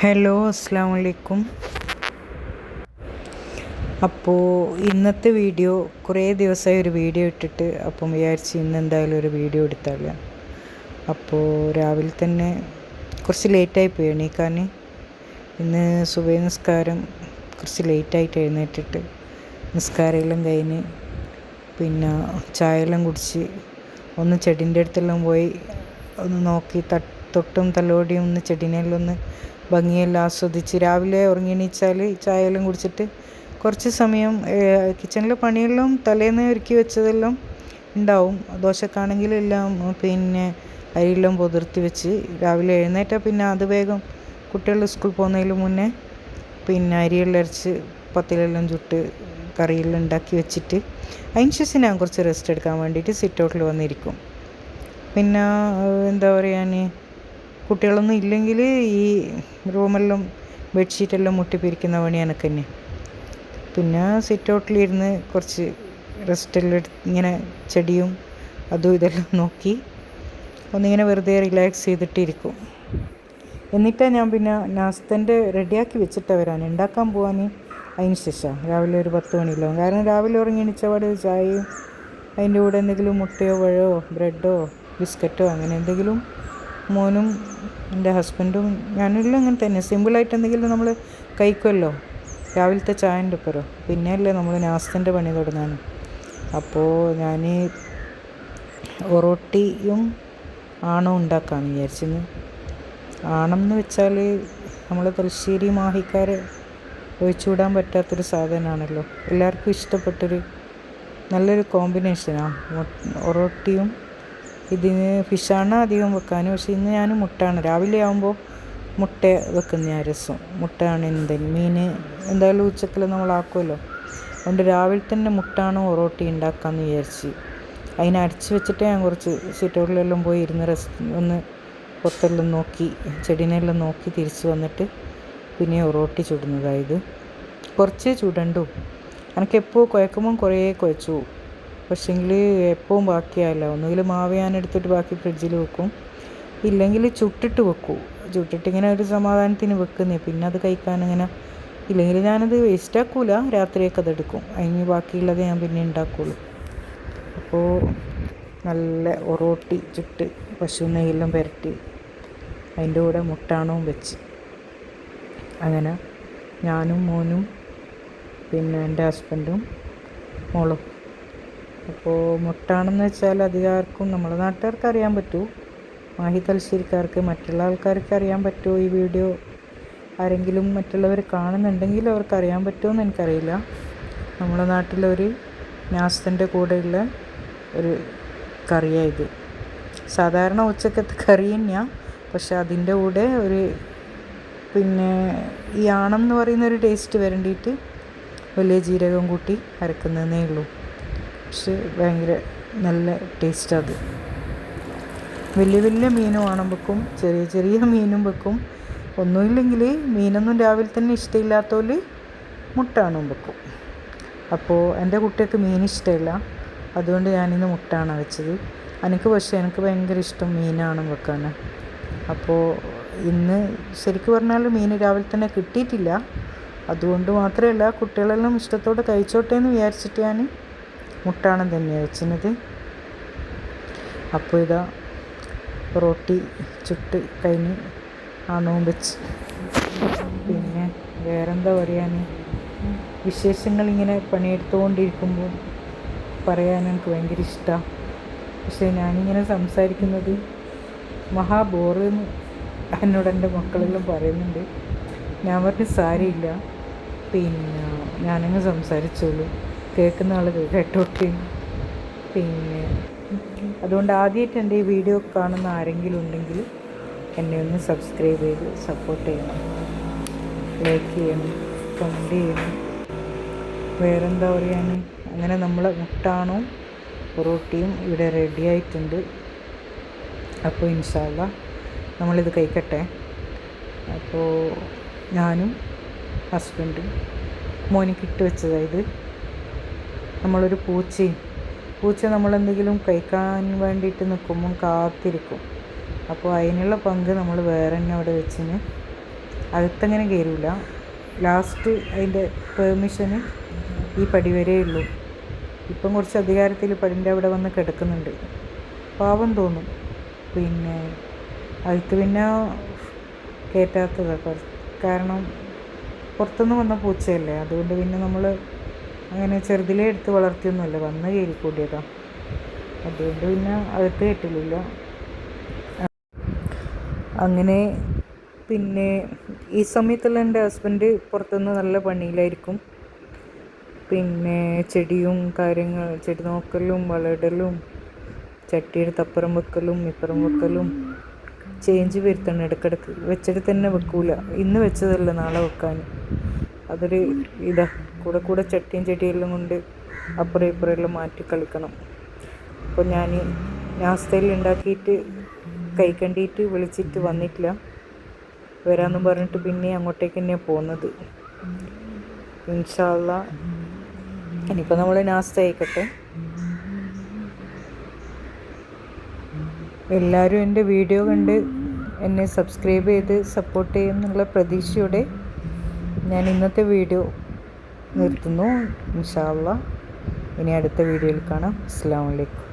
Hello അസ്സാം വലൈക്കും അപ്പോൾ ഇന്നത്തെ വീഡിയോ കുറേ ദിവസമായി ഒരു വീഡിയോ ഇട്ടിട്ട് അപ്പം വിചാരിച്ച് ഇന്ന് എന്തായാലും ഒരു വീഡിയോ എടുത്താലേ. അപ്പോൾ രാവിലെ തന്നെ കുറച്ച് ലേറ്റായി പോയി എണീക്കാൻ ഇന്ന് സുബൈ നിസ്കാരം കുറച്ച് ലേറ്റായിട്ട് എഴുന്നേറ്റിട്ട് നിസ്കാരമെല്ലാം കഴിഞ്ഞ് പിന്നെ ചായയെല്ലാം കുടിച്ച് ഒന്ന് ചെടിന്റെ അടുത്തെല്ലാം പോയി ഒന്ന് നോക്കി തൊട്ടും തലോടിയും ഒന്ന് ചെടിനെല്ലാം ഒന്ന് ഭംഗിയെല്ലാം ആസ്വദിച്ച്. രാവിലെ ഉറങ്ങിണീച്ചാൽ ചായയെല്ലാം കുടിച്ചിട്ട് കുറച്ച് സമയം കിച്ചണിലെ പണിയെല്ലാം തലേന്ന് ഒരുക്കി വെച്ചതെല്ലാം ഉണ്ടാവും. ദോശക്കാണെങ്കിൽ എല്ലാം പിന്നെ അരിയെല്ലാം പൊതിർത്തി വെച്ച് രാവിലെ എഴുന്നേറ്റാൽ പിന്നെ അത് വേഗം കുട്ടികൾ സ്കൂൾ പോകുന്നതിന് മുന്നേ പിന്നെ അരിയെല്ലാം അരച്ച് പത്തിലെല്ലാം ചുട്ട് കറിയെല്ലാം ഉണ്ടാക്കി വെച്ചിട്ട് അതിന് ശേഷം ഞാൻ കുറച്ച് റെസ്റ്റ് എടുക്കാൻ വേണ്ടിയിട്ട് സിറ്റ് ഔട്ടിൽ വന്നിരിക്കും. പിന്നെ എന്താ പറയുക കുട്ടികളൊന്നും ഇല്ലെങ്കിൽ ഈ റൂമെല്ലാം ബെഡ്ഷീറ്റെല്ലാം മുട്ടിപ്പിരിക്കുന്ന പണി എനിക്ക് തന്നെ. പിന്നെ സിറ്റ് ഔട്ടിലിരുന്ന് കുറച്ച് റെസ്റ്റെല്ലാം എടുത്ത് ഇങ്ങനെ ചെടിയും അതും ഇതെല്ലാം നോക്കി ഒന്നിങ്ങനെ വെറുതെ റിലാക്സ് ചെയ്തിട്ടിരിക്കും. എന്നിട്ടാണ് ഞാൻ പിന്നെ നാസ്തന്റെ റെഡിയാക്കി വെച്ചിട്ടാണ് വരാൻ. ഉണ്ടാക്കാൻ പോകാൻ അതിന് ശേഷം. രാവിലെ ഒരു പത്ത് മണിയിലാവും. കാരണം രാവിലെ ഉറങ്ങി എണീച്ചപാട് ചായയും അതിന്റെ കൂടെ എന്തെങ്കിലും മുട്ടയോ പഴമോ ബ്രെഡോ ബിസ്ക്കറ്റോ അങ്ങനെ എന്തെങ്കിലും മോനും എന്റെ ഹസ്ബൻഡും ഞാനെല്ലാം അങ്ങനെ തന്നെ. സിമ്പിളായിട്ട് എന്തെങ്കിലും നമ്മൾ കഴിക്കുമല്ലോ. രാവിലത്തെ ചായന്റെ ഒപ്പരോ. പിന്നെയല്ലേ നമ്മൾ നാസ്തന്റെ പണി തുടങ്ങാൻ അപ്പോൾ ഞാൻ ഒറോട്ടിയും ആണോ ഉണ്ടാക്കാമെന്ന് വിചാരിച്ചിരുന്നു. ആണം എന്ന് വെച്ചാൽ നമ്മൾ തലശ്ശേരി മാഹിക്കാർ ഒഴിച്ചുവിടാൻ പറ്റാത്തൊരു സാധനമാണല്ലോ എല്ലാവർക്കും ഇഷ്ടപ്പെട്ടൊരു നല്ലൊരു കോമ്പിനേഷനാണ് ഒറോട്ടിയും ഇതിന് ഫിഷാണ് അധികം വെക്കാൻ പക്ഷേ ഇന്ന് ഞാൻ മുട്ടയാണ്. രാവിലെ ആകുമ്പോൾ മുട്ട വെക്കുന്ന രസം. മുട്ടയാണ് എന്തെങ്കിലും മീൻ എന്തായാലും ഉച്ചക്കിൽ നമ്മൾ ആക്കുമല്ലോ അതുകൊണ്ട് രാവിലെ തന്നെ മുട്ടാണ് ഒറോട്ടി ഉണ്ടാക്കാമെന്ന് വിചാരിച്ച്. അതിനെ അടച്ച് വെച്ചിട്ട് ഞാൻ കുറച്ച് സിറ്റൗട്ടിലെല്ലാം പോയി ഇരുന്ന് റെസ്റ്റ് ഒന്ന് പുറത്തെല്ലാം നോക്കി ചെടീനെല്ലാം നോക്കി തിരിച്ച് വന്നിട്ട് പിന്നെ ഒറോട്ടി ചുടുന്നതായത് കുറച്ചേ ചുടണ്ടു. എനിക്ക് എപ്പോൾ കുഴക്കുമ്പം കുറേ കുഴച്ചു. പക്ഷേങ്കിൽ എപ്പോഴും ബാക്കിയാവില്ല. ഒന്നുകിൽ മാവ് ഞാൻ എടുത്തിട്ട് ബാക്കി ഫ്രിഡ്ജിൽ വെക്കും. ഇല്ലെങ്കിൽ ചുട്ടിട്ട് വെക്കും. ചുട്ടിട്ട് ഇങ്ങനെ ഒരു സമാധാനത്തിന് വെക്കുന്നേ. പിന്നെ അത് കഴിക്കാൻ ഇങ്ങനെ ഇല്ലെങ്കിൽ ഞാനത് വേസ്റ്റ് ആക്കൂല. രാത്രിയൊക്കെ അതെടുക്കും അതിന് ബാക്കിയുള്ളത് ഞാൻ പിന്നെ ഉണ്ടാക്കുള്ളൂ. അപ്പോൾ നല്ല ഒറോട്ടി ചുട്ട് പശു നെയ്യെല്ലാം പുരട്ടി അതിന്റെ കൂടെ മുട്ടാണവും വെച്ച്. അങ്ങനെ ഞാനും മോനും പിന്നെ എന്റെ ഹസ്ബൻഡും മോളും അപ്പോൾ മുട്ടാണെന്ന് വെച്ചാൽ അധികാർക്കും നമ്മുടെ നാട്ടുകാർക്ക് അറിയാൻ പറ്റൂ. മാഹി തലശ്ശേരിക്കാർക്ക് മറ്റുള്ള ആൾക്കാർക്ക് അറിയാൻ പറ്റുമോ ഈ വീഡിയോ ആരെങ്കിലും മറ്റുള്ളവർ കാണുന്നുണ്ടെങ്കിൽ അവർക്ക് അറിയാൻ പറ്റുമോ എനിക്കറിയില്ല. നമ്മുടെ നാട്ടിലൊരു നാസ്തന്റെ കൂടെയുള്ള ഒരു കറിയാണ് ഇത്. സാധാരണ ഉച്ചക്കത്തെ കറി തന്നെയാണ് പക്ഷെ അതിന്റെ കൂടെ ഒരു പിന്നെ ഈ ആണം എന്ന് പറയുന്ന ഒരു ടേസ്റ്റ് വരണ്ടിയിട്ട് വലിയ ജീരകം കൂട്ടി അരക്കുന്നതേ ഉള്ളൂ. പക്ഷെ ഭയങ്കര നല്ല ടേസ്റ്റ് അത്. വലിയ വലിയ മീനും ആണും വെക്കും. ചെറിയ ചെറിയ മീനും വെക്കും. ഒന്നുമില്ലെങ്കിൽ മീനൊന്നും രാവിലെ തന്നെ ഇഷ്ടമില്ലാത്തവർ മുട്ടാണും വെക്കും. അപ്പോൾ എന്റെ കുട്ടിക്ക് മീൻ ഇഷ്ടമില്ല. അതുകൊണ്ട് ഞാനിന്ന് മുട്ടാണ് വെച്ചത്. എനിക്ക് പക്ഷേ എനിക്ക് ഭയങ്കര ഇഷ്ടം മീനാണ് വെക്കാൻ അപ്പോൾ ഇന്ന് ശരിക്കും പറഞ്ഞാൽ മീൻ രാവിലെ തന്നെ കിട്ടിയിട്ടില്ല. അതുകൊണ്ട് മാത്രമല്ല കുട്ടികളെല്ലാം ഇഷ്ടത്തോടെ കഴിച്ചോട്ടെ എന്ന് വിചാരിച്ചിട്ട് ഞാൻ മുട്ടാണം തന്നെ വെച്ചിരുന്നത്. അപ്പോൾ ഇതാ റൊട്ടി ചുട്ട് കഴിഞ്ഞ് ആ നോമ്പിച്ച് പിന്നെ വേറെന്താ പറയാൻ വിശേഷങ്ങൾ ഇങ്ങനെ പണിയെടുത്തുകൊണ്ടിരിക്കുമ്പോൾ പറയാൻ എനിക്ക് ഭയങ്കര ഇഷ്ടമാണ് പക്ഷേ ഞാനിങ്ങനെ സംസാരിക്കുന്നത് മഹാ എന്ന് എന്നോട് എന്റെ മക്കളെല്ലാം പറയുന്നുണ്ട്. ഞാൻ പറഞ്ഞ സാരിയില്ല പിന്നെ ഞാനങ്ങ് സംസാരിച്ചോളൂ. കേൾക്കുന്ന ആൾ കേട്ടോട്ടെ പിന്നെ അതുകൊണ്ട് ആദ്യമായിട്ട് എന്റെ ഈ വീഡിയോ കാണുന്ന ആരെങ്കിലും ഉണ്ടെങ്കിൽ എന്നെ ഒന്ന് സബ്സ്ക്രൈബ് ചെയ്ത് സപ്പോർട്ട് ചെയ്യണം. ലൈക്ക് ചെയ്യണം കമന്റ് ചെയ്യണം. വേറെന്താ പറയാൻ അങ്ങനെ നമ്മൾ മുട്ടാണോ പൊറോട്ടിയും ഇവിടെ റെഡി ആയിട്ടുണ്ട്. അപ്പോൾ ഇൻഷാല്ല നമ്മളിത് കഴിക്കട്ടെ. അപ്പോൾ ഞാനും ഹസ്ബൻഡും മോനിക്കിട്ട് വെച്ചതായത് നമ്മളൊരു പൂച്ചയും പൂച്ച നമ്മളെന്തെങ്കിലും കഴിക്കാൻ വേണ്ടിയിട്ട് നിൽക്കുമ്പം കാത്തിരിക്കും. അപ്പോൾ അതിനുള്ള പങ്ക് നമ്മൾ വേറെ തന്നെ അവിടെ വെച്ചിന്. അകത്തങ്ങനെ കയറില്ല ലാസ്റ്റ് അതിന്റെ പെർമിഷന് ഈ പടി വരേ ഉള്ളൂ. ഇപ്പം കുറച്ച് അധികാരത്തിൽ പടിന്റെ അവിടെ വന്ന് കിടക്കുന്നുണ്ട്. പാവം തോന്നും. പിന്നെ അകത്ത് പിന്നെ കയറ്റാത്തതാണ് കാരണം പുറത്തുനിന്ന് വന്ന പൂച്ചയല്ലേ. അതുകൊണ്ട് പിന്നെ നമ്മൾ അങ്ങനെ ചെറുതിലേ എടുത്ത് വളർത്തിയൊന്നുമല്ല വന്ന് കയറിക്കൂടിയതാണ് അതുകൊണ്ട് പിന്നെ അകത്ത് കയറ്റലില്ല അങ്ങനെ പിന്നെ ഈ സമയത്തുള്ള എന്റെ ഹസ്ബൻഡ് പുറത്തുനിന്ന് നല്ല പണിയിലായിരിക്കും. പിന്നെ ചെടിയും കാര്യങ്ങൾ ചെടി നോക്കലും വളയിടലും ചട്ടിയെടുത്ത് അപ്പുറം വെക്കലും ഇപ്പുറം വെക്കലും ചേഞ്ച് വരുത്തണം. ഇടയ്ക്കിടയ്ക്ക് വെച്ചിട്ട് തന്നെ വെക്കൂല. ഇന്ന് വെച്ചതല്ല നാളെ വെക്കാൻ. അതൊരു ഇതാ. കൂടെ കൂടെ ചട്ടിയും ചെടിയെല്ലാം കൊണ്ട് അപ്പുറം ഇപ്പുറമെല്ലാം മാറ്റി കളിക്കണം. അപ്പോൾ ഞാൻ നാസ്തയിൽ ഉണ്ടാക്കിയിട്ട് കഴിക്കണ്ടിയിട്ട് വിളിച്ചിട്ട് വന്നിട്ടില്ല. വരാമെന്ന് പറഞ്ഞിട്ട് പിന്നെ അങ്ങോട്ടേക്ക് തന്നെയാണ് പോകുന്നത് ഇൻഷാല്ല ഇനിയിപ്പോൾ നമ്മൾ നാസ്ത ആയിക്കട്ടെ എല്ലാവരും എന്റെ വീഡിയോ കണ്ട് എന്നെ സബ്സ്ക്രൈബ് ചെയ്ത് സപ്പോർട്ട് ചെയ്യുമെന്നുള്ള പ്രതീക്ഷയോടെ ഞാൻ ഇന്നത്തെ വീഡിയോ നിർത്തുന്നു. ഇൻഷാല്ല ഇനി അടുത്ത വീഡിയോയിൽ കാണാം. അസ്സാം വലൈക്കും